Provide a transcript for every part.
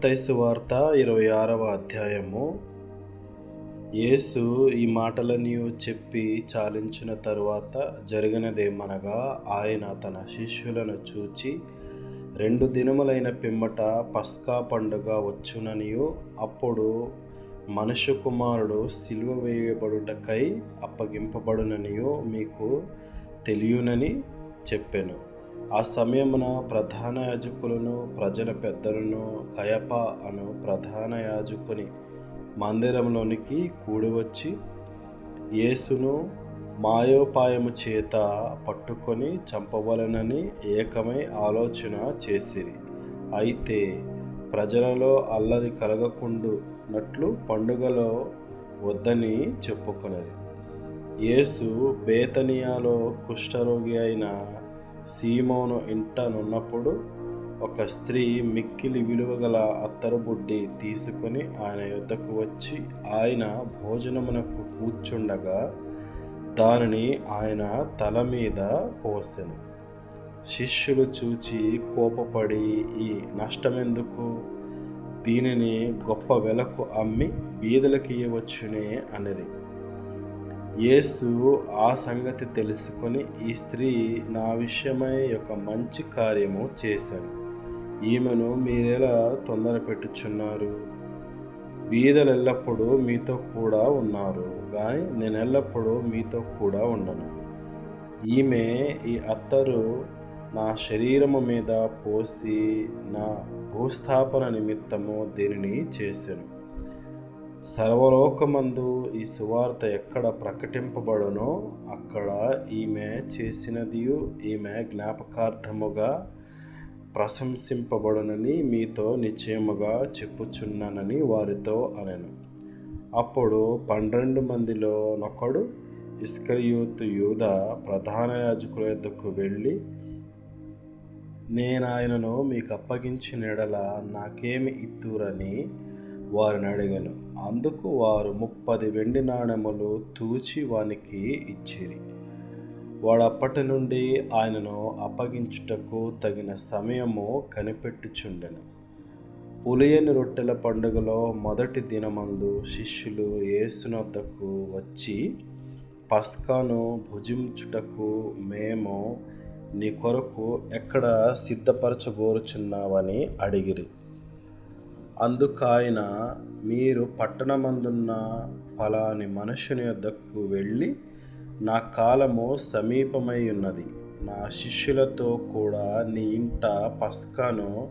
మత్తైసు వార్త ఇరవై ఆరవ అధ్యాయము. యేసు ఈ మాటలని చెప్పి చాలించిన తరువాత జరిగినదేమనగా ఆయన తన శిష్యులను చూచి రెండు దినములైన పిమ్మట పస్కా పండుగ వచ్చుననియు అప్పుడు మనుష్య కుమారుడు సిలువ వేయబడుటకై అప్పగింపబడుననియో మీకు తెలియనని చెప్పాను. ఆ సమయమున ప్రధాన యాజకులను ప్రజల పెద్దలను కయప అను ప్రధాన యాజకుని మందిరంలోనికి కూడివచ్చి యేసును మాయోపాయము చేత పట్టుకొని చంపవలనని ఏకమై ఆలోచన చేసిరి. అయితే ప్రజలలో అల్లరి కలగకుండునట్లు పండుగలో వద్దని చెప్పుకొనది యేసు బేతనియాలో కుష్ఠరోగి అయిన సీమోను ఇంటనున్నప్పుడు ఒక స్త్రీ మిక్కిలి విలువగల అత్తరు తీసుకుని తీసుకొని ఆయన యొద్దకు వచ్చి ఆయన భోజనమునకు కూర్చుండగా దానిని ఆయన తల మీద పోసెను. శిష్యులు చూచి కోపపడి ఈ నష్టమెందుకు? దీనిని గొప్ప వెలకు అమ్మి బీదలకి ఇవ్వచ్చునే అనిరి. యేసు ఆ సంగతి తెలుసుకొని ఈ స్త్రీ నా విషయమై ఒక మంచి కార్యము చేశాను ఈమెను మీరెలా తొందర పెట్టుచున్నారు? బీదలు ఎల్లప్పుడూ మీతో కూడా ఉన్నారు కానీ నేను ఎల్లప్పుడూ మీతో కూడా ఉండను. ఈమె ఈ అత్తరు నా శరీరము మీద పోసి నా భూస్థాపన నిమిత్తము దీనిని చేశాను సర్వలోకమందు ఈ సువార్త ఎక్కడ ప్రకటింపబడునో అక్కడ ఈమె చేసినదియు ఈమె జ్ఞాపకార్థముగా ప్రశంసింపబడునని మీతో నిశ్చయముగా చెప్పుచున్నానని వారితో అనెను. అప్పుడు పన్నెండు మందిలో నొకడు ఇస్కరియూత్ యూద ప్రధాన యాజకుల యొద్దకు వెళ్ళి నేను ఆయనను మీకు అప్పగించిన ఎడల నాకేమి ఇత్తురని వారిని అడిగాను. అందుకు వారు ముప్పది వెండి నాణెములు తూచి వానికి ఇచ్చిరి. వాడప్పటి నుండి ఆయనను అప్పగించుటకు తగిన సమయము కనిపెట్టుచుండెను. పులియని రొట్టెల పండుగలో మొదటి దినమందు శిష్యులు యేసునొద్దకు వచ్చి పస్కాను భుజించుటకు మేము నీ కొరకు ఎక్కడ సిద్ధపరచబోరుచున్నావని అడిగిరి. అందుకాయన మీరు పట్టణమందున్న ఫలాని మనుషుని వద్దకు వెళ్ళి నా కాలము సమీపమై ఉన్నది నా శిష్యులతో కూడా నీ ఇంట పస్కాను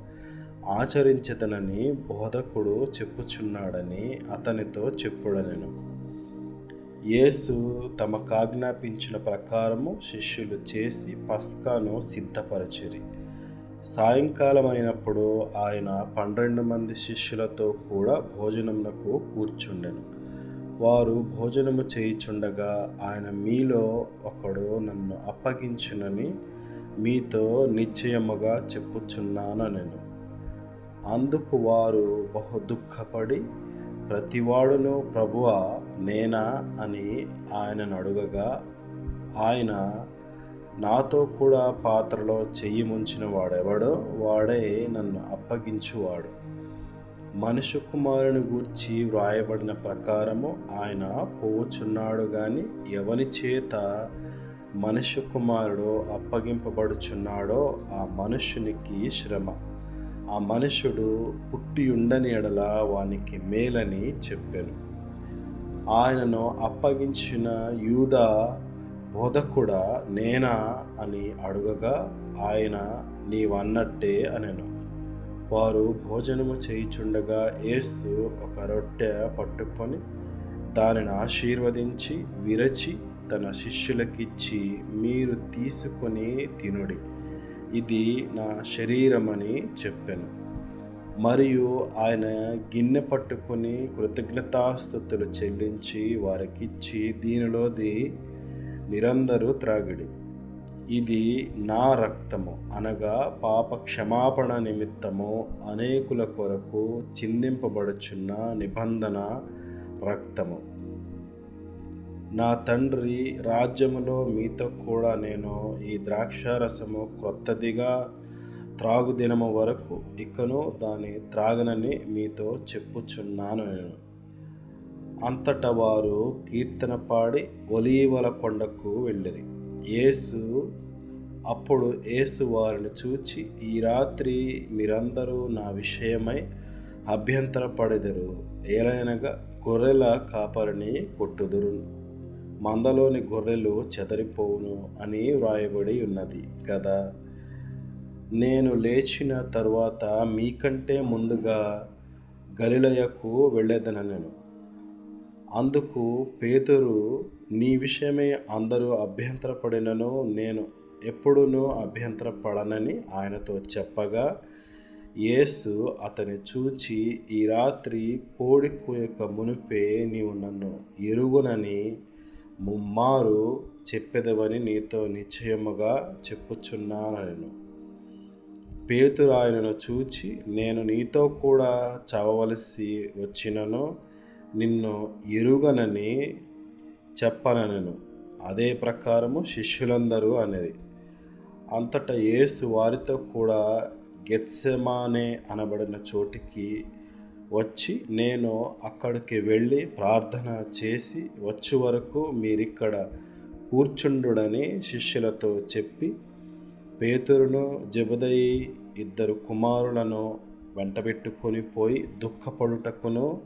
ఆచరించదనని బోధకుడు చెప్పుచున్నాడని అతనితో చెప్పుడనెను. యేసు తమకాజ్ఞాపించిన ప్రకారము శిష్యులు చేసి పస్కాను సిద్ధపరచిరి. సాయంకాలం అయినప్పుడు ఆయన పన్నెండు మంది శిష్యులతో కూడా భోజనమునకు కూర్చుండెను. వారు భోజనము చేయుచుండగా ఆయన మీలో ఒకడు నన్ను అప్పగించునని మీతో నిశ్చయముగా చెప్పుచున్నాను నేను అందుకు వారు బహు దుఃఖపడి ప్రతివాడును ప్రభువ నేనా అని ఆయనను అడుగగా ఆయన నాతో కూడా పాత్రలో చెయ్యి ముంచిన వాడెవడో వాడే నన్ను అప్పగించువాడు. మనుషు కుమారుని గూర్చి వ్రాయబడిన ప్రకారము ఆయన పోవుచున్నాడు కానీ ఎవని చేత మనుష్య కుమారుడు అప్పగింపబడుచున్నాడో ఆ మనుషునికి శ్రమ. ఆ మనుషుడు పుట్టి ఉండని ఎడల వానికి మేలని చెప్పాను. ఆయనను అప్పగించిన యూదా బోధకుడా నేనా అని అడుగగా ఆయన నీవన్నట్టే అనెను. వారు భోజనము చేయుచుండగా యేసు ఒక రొట్టె పట్టుకొని దానిని ఆశీర్వదించి విరచి తన శిష్యులకిచ్చి మీరు తీసుకొని తినుడి. ఇది నా శరీరమని చెప్పాను. మరియు ఆయన గిన్నె పట్టుకొని కృతజ్ఞతాస్థుతులు చెల్లించి వారికిచ్చి దీనిలోది నిరందరూ త్రాగిడి. ఇది నా రక్తము అనగా పాప క్షమాపణ నిమిత్తము అనేకుల కొరకు చిందింపబడుచున్న నిబంధన రక్తము. నా తండ్రి రాజ్యములో మీతో కూడా నేను ఈ ద్రాక్షారసము క్రొత్తదిగా త్రాగుదినము వరకు ఇకను దాని త్రాగనని మీతో చెప్పుచున్నాను నేను. అంతటా వారు కీర్తన పాడి ఒలీవల కొండకు వెళ్ళిరి. యేసు అప్పుడు యేసు వారిని చూచి ఈ రాత్రి మీరందరూ నా విషయమై అభ్యంతరపడెదరు ఏలైనగా గొర్రెల కాపరిని కొట్టుదురు. మందలోని గొర్రెలు చెదరిపోవును అని వ్రాయబడి ఉన్నది కదా నేను లేచిన తరువాత మీకంటే ముందుగా గలిలయకు వెళ్ళేదనను. అందుకు పేతురు నీ విషయమే అందరూ అభ్యంతరపడినను నేను ఎప్పుడునూ అభ్యంతరపడనని ఆయనతో చెప్పగా యేసు అతని చూచి ఈ రాత్రి కోడి కూయక మునిపే నీవు నన్ను ఎరుగునని ముమ్మారు చెప్పెదవని నీతో నిశ్చయముగా చెప్పుచున్నానను. పేతురు ఆయనను చూచి నేను నీతో కూడా చవవలసి వచ్చినను నిన్ను ఎరుగనని చెప్పనను అదే ప్రకారము శిష్యులందరూ అనేది. అంతటా యేసు వారితో కూడా గెత్సెమానే అనబడిన చోటికి వచ్చి నేను అక్కడికి వెళ్ళి ప్రార్థన చేసి వచ్చే వరకు మీరిక్కడ కూర్చుండుడని శిష్యులతో చెప్పి పేతురును జబదయి ఇద్దరు కుమారులను వెంటబెట్టుకొని పోయి దుఃఖపడుటకును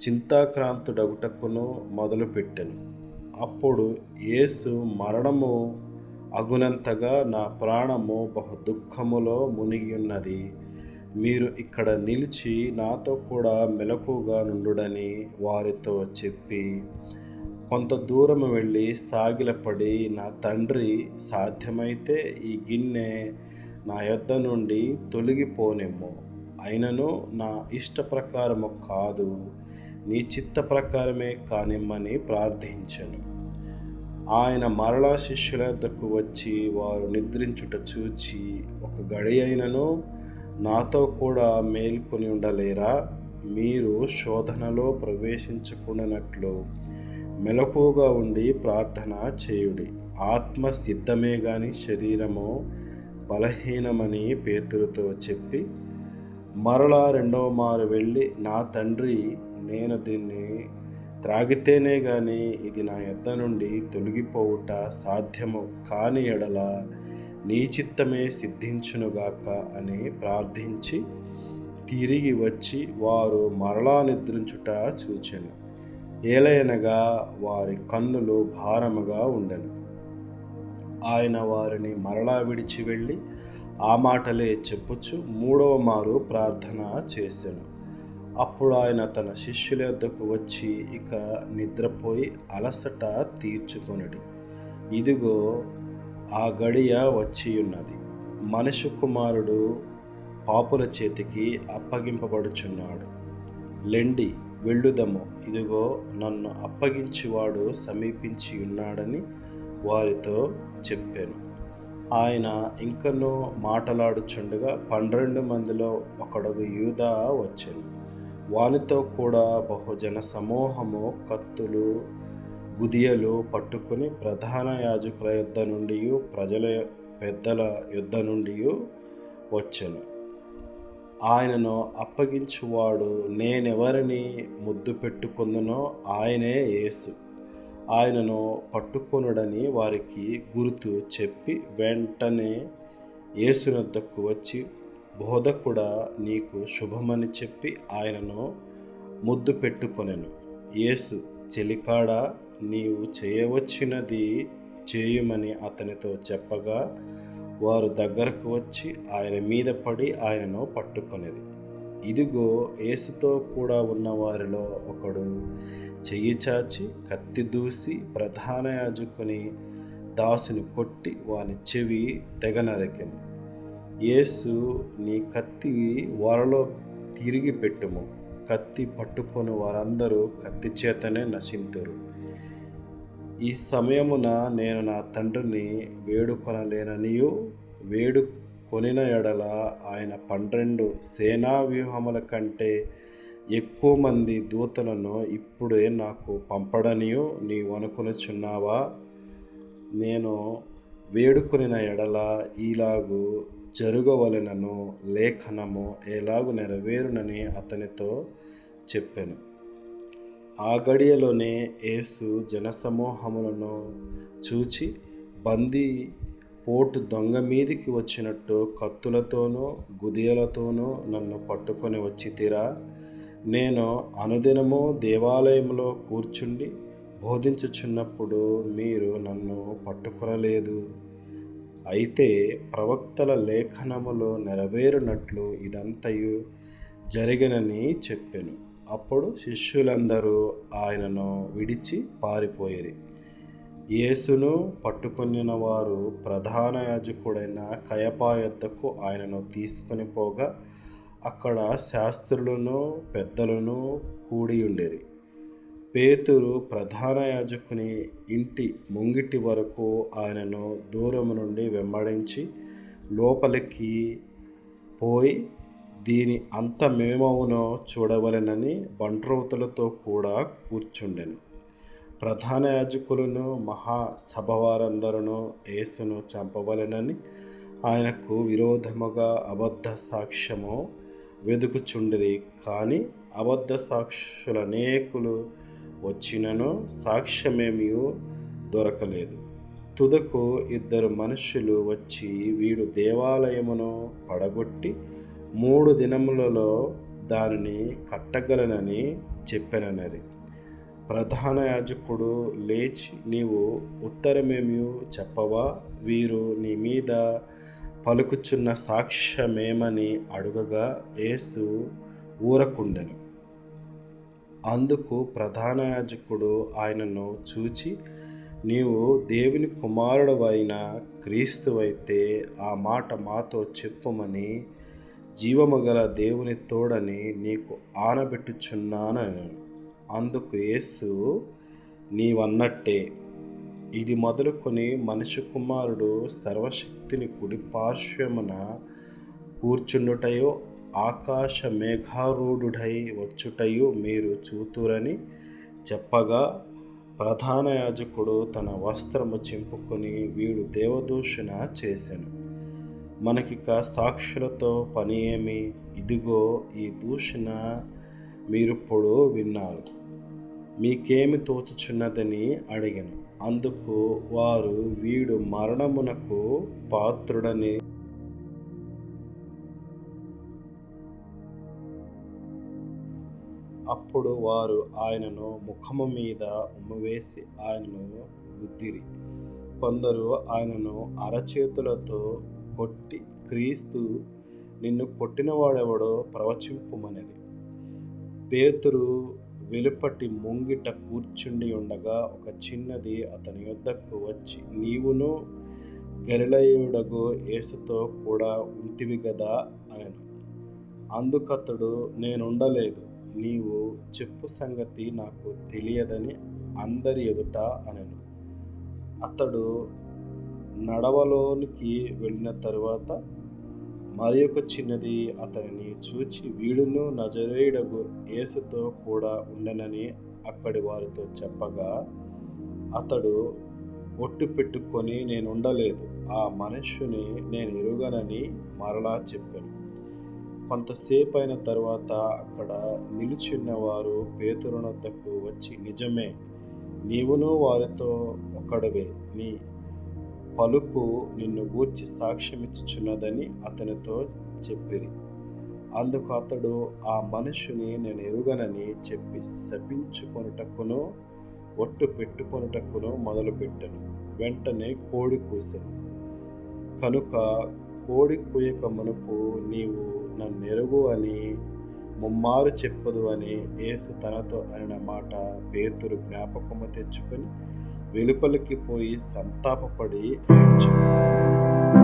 చింతాక్రాంతుడగుటకును మొదలుపెట్టెను. అప్పుడు యేసు మరణము అగునంతగా నా ప్రాణము బహు దుఃఖములో మునిగి ఉన్నది మీరు ఇక్కడ నిలిచి నాతో కూడా మెలకుగా నుండుడని వారితో చెప్పి కొంత దూరం వెళ్ళి సాగిలపడి నా తండ్రి సాధ్యమైతే ఈ గిన్నె నా యొద్ద నుండి తొలగిపోనేమో అయినను నా ఇష్ట ప్రకారము కాదు. నీ చిత్త ప్రకారమే కానిమ్మని ప్రార్థించను. ఆయన మరలా శిష్యుల వద్దకు వచ్చి వారు నిద్రించుట చూచి ఒక గడి అయినను నాతో కూడా మేల్కొని ఉండలేరా? మీరు శోధనలో ప్రవేశించకుండానట్లు మెలకుగా ఉండి ప్రార్థన చేయుడి. ఆత్మ సిద్ధమే గాని శరీరము బలహీనమని పేతులతో చెప్పి మరలా రెండవ మారు వెళ్ళి నా తండ్రి నేను దీన్ని త్రాగితేనే గాని ఇది నా యొద్ద నుండి తొలగిపోవుట సాధ్యము కాని ఎడల నీ చిత్తమే సిద్ధించునుగాక అని ప్రార్థించి తిరిగి వచ్చి వారు మరలా నిద్రించుట చూచెను. ఏలయనగా వారి కన్నులు భారముగా ఉండెను. ఆయన వారిని మరలా విడిచి వెళ్ళి ఆ మాటలే చెప్పుచు మూడవ మారు ప్రార్థన చేశాను అప్పుడు ఆయన తన శిష్యుల వద్దకు వచ్చి ఇక నిద్రపోయి అలసట తీర్చుకొనడి. ఇదిగో ఆ గడియ వచ్చి ఉన్నది మనిషి కుమారుడు పాపుల చేతికి అప్పగింపబడుచున్నాడు. లెండి వెళ్ళుదము ఇదిగో నన్ను అప్పగించివాడు సమీపించి ఉన్నాడని వారితో చెప్పాను. ఆయన ఇంకనూ మాటలాడుచుండగా పన్నెండు మందిలో ఒకడుగు యూదా వచ్చాను. వానితో కూడా బహుజన సమూహము కత్తులు గుదియలు పట్టుకుని ప్రధాన యాజకుల యుద్ధ నుండి ప్రజల పెద్దల యుద్ధ నుండి వచ్చాను. ఆయనను అప్పగించువాడు నేనెవరిని ముద్దు పెట్టుకుందునో ఆయనే యేసు. ఆయనను పట్టుకొనుడని వారికి గుర్తు చెప్పి వెంటనే యేసునద్దకు వచ్చి బోధకుడా నీకు శుభమని చెప్పి ఆయనను ముద్దు పెట్టుకొనెను. యేసు చెలికాడా నీవు చేయవచ్చినది చేయుమని అతనితో చెప్పగా వారు దగ్గరకు వచ్చి ఆయన మీద పడి ఆయనను పట్టుకొనేది. ఇదిగో యేసుతో కూడా ఉన్న వారిలో ఒకడు చెయ్యి చాచి కత్తి దూసి ప్రధాన యాజకుని దాసుని కొట్టి వాని చెవి తెగ నరికెను. యేసు నీ కత్తి వరలో తిరిగి పెట్టుము. కత్తి పట్టుకొని వారందరూ కత్తి చేతనే నశింతురు. ఈ సమయమున నేను నా తండ్రిని వేడుకొనలేననియు వేడు కొనిన ఎడల ఆయన పన్నెండు సేనా వ్యూహముల కంటే ఎక్కువ మంది దూతలను ఇప్పుడే నాకు పంపడనియు నీ అనుకునుచున్నావా? నేను వేడుకొనిన ఎడల ఈలాగు జరుగవలెనను లేఖనము ఎలాగు నెరవేరునని అతనితో చెప్పాను. ఆ గడియలోనే యేసు జనసమూహములను చూచి బందీ పోటు దొంగ మీదికి వచ్చినట్టు కత్తులతోనూ గుదియలతోనూ నన్ను పట్టుకొని వచ్చితిరా నేను అనుదినము దేవాలయంలో కూర్చుండి బోధించుచున్నప్పుడు మీరు నన్ను పట్టుకొనలేదు. అయితే ప్రవక్తల లేఖనములో నెరవేరునట్లు ఇదంతయు జరిగినని చెప్పెను. అప్పుడు శిష్యులందరూ ఆయనను విడిచి పారిపోయిరి. యేసును పట్టుకున్న వారు ప్రధాన యాజకుడైన కయపా యొద్దకు ఆయనను తీసుకొని పోగా అక్కడ శాస్త్రులను పెద్దలను కూడి ఉండేరి పేతురు ప్రధాన యాజకుని ఇంటి ముంగిటి వరకు ఆయనను దూరం నుండి వెంబడించి లోపలికి పోయి దీని అంతమేమవునో చూడవలెనని బంట్రోతులతో కూడా కూర్చుండెను. ప్రధాన యాజకులను మహాసభవారందరూ యేసును చంపవలెనని ఆయనకు విరోధముగా అబద్ధ సాక్ష్యము వెదుకుచుండిరి. కానీ అబద్ధ సాక్షులు అనేకులు వచ్చినను సాక్ష్యమేమీ దొరకలేదు. తుదకు ఇద్దరు మనుషులు వచ్చి వీడు దేవాలయమును పడగొట్టి మూడు దినములలో దానిని కట్టగలనని చెప్పననరి. ప్రధాన యాజకుడు లేచి నీవు ఉత్తరమేమియు చెప్పవా? వీరు నీ మీద పలుకుచున్న సాక్ష్యమేమని అడుగగా యేసు ఊరకుండెను. అందుకు ప్రధాన యాజకుడు ఆయనను చూచి నీవు దేవుని కుమారుడవైన క్రీస్తువైతే ఆ మాట మాతో చెప్పుమని జీవము గల దేవుని తోడని నీకు ఆనబెట్టుచున్నానని. అందుకు యేసు నీవన్నట్టే. ఇది మొదలుకొని మనిషి కుమారుడు సర్వశక్తిని కుడి పార్శ్వమున కూర్చుండుటయో ఆకాశ మేఘారూఢుడై వచ్చుటయు మీరు చూతురని చెప్పగా ప్రధాన యాజకుడు తన వస్త్రము చింపుకొని వీడు దేవదూషణ చేశాను మనకిక సాక్షులతో పని ఏమి ఇదిగో ఈ దూషణ మీరిప్పుడు విన్నారు. మీకేమి తోచుచున్నదని అడిగాను. అందుకు వారు వీడు మరణమునకు పాత్రుడని అప్పుడు వారు ఆయనను ముఖము మీద ఉమ్మవేసి ఆయనను గుద్దిరి కొందరు ఆయనను అరచేతులతో కొట్టి క్రీస్తు నిన్ను కొట్టినవాడెవడో ప్రవచింపుమనని. పేతురు వెలుపటి ముంగిట కూర్చుండి ఉండగా ఒక చిన్నది అతని యొద్దకు వచ్చి నీవును గరిలయుడగు యేసుతో కూడా ఉంటివి గదా అనను. అందుకతడు నేనుండలేదు. నీవు చెప్పు సంగతి నాకు తెలియదని అందరి ఎదుట అనను. అతడు నడవలోనికి వెళ్ళిన తరువాత మరి ఒక చిన్నది అతనిని చూచి వీడును నజరేయుడగు యేసుతో కూడా ఉండనని అక్కడి వారితో చెప్పగా అతడు ఒట్టు పెట్టుకొని నేను ఉండలేదు ఆ మనుష్యుని నేను ఎరుగనని మరలా చెప్పాను. కొంతసేపు అయిన తర్వాత అక్కడ నిలుచున్న వారు పేతురునొద్దకు వచ్చి నిజమే నీవును వారితో ఒకడవే నీ పలుకు నిన్ను గూర్చి సాక్ష్యమిచ్చుచున్నదని అతనితో చెప్పిరి. అందుకు అతడు ఆ మనుషుని నేను ఎరుగనని చెప్పి శపించుకొనుటకును ఒట్టు పెట్టుకొనుటకును మొదలుపెట్టను. వెంటనే కోడి కూసాను. కనుక కోడి కూయక మునుపు నీవు నన్నెరుగు అని ముమ్మారు చెప్పదు అని యేసు తనతో అనిన మాట పేతురు జ్ఞాపకము తెచ్చుకొని వెలుపలికి పోయి సంతాపపడి ఏడ్చెను.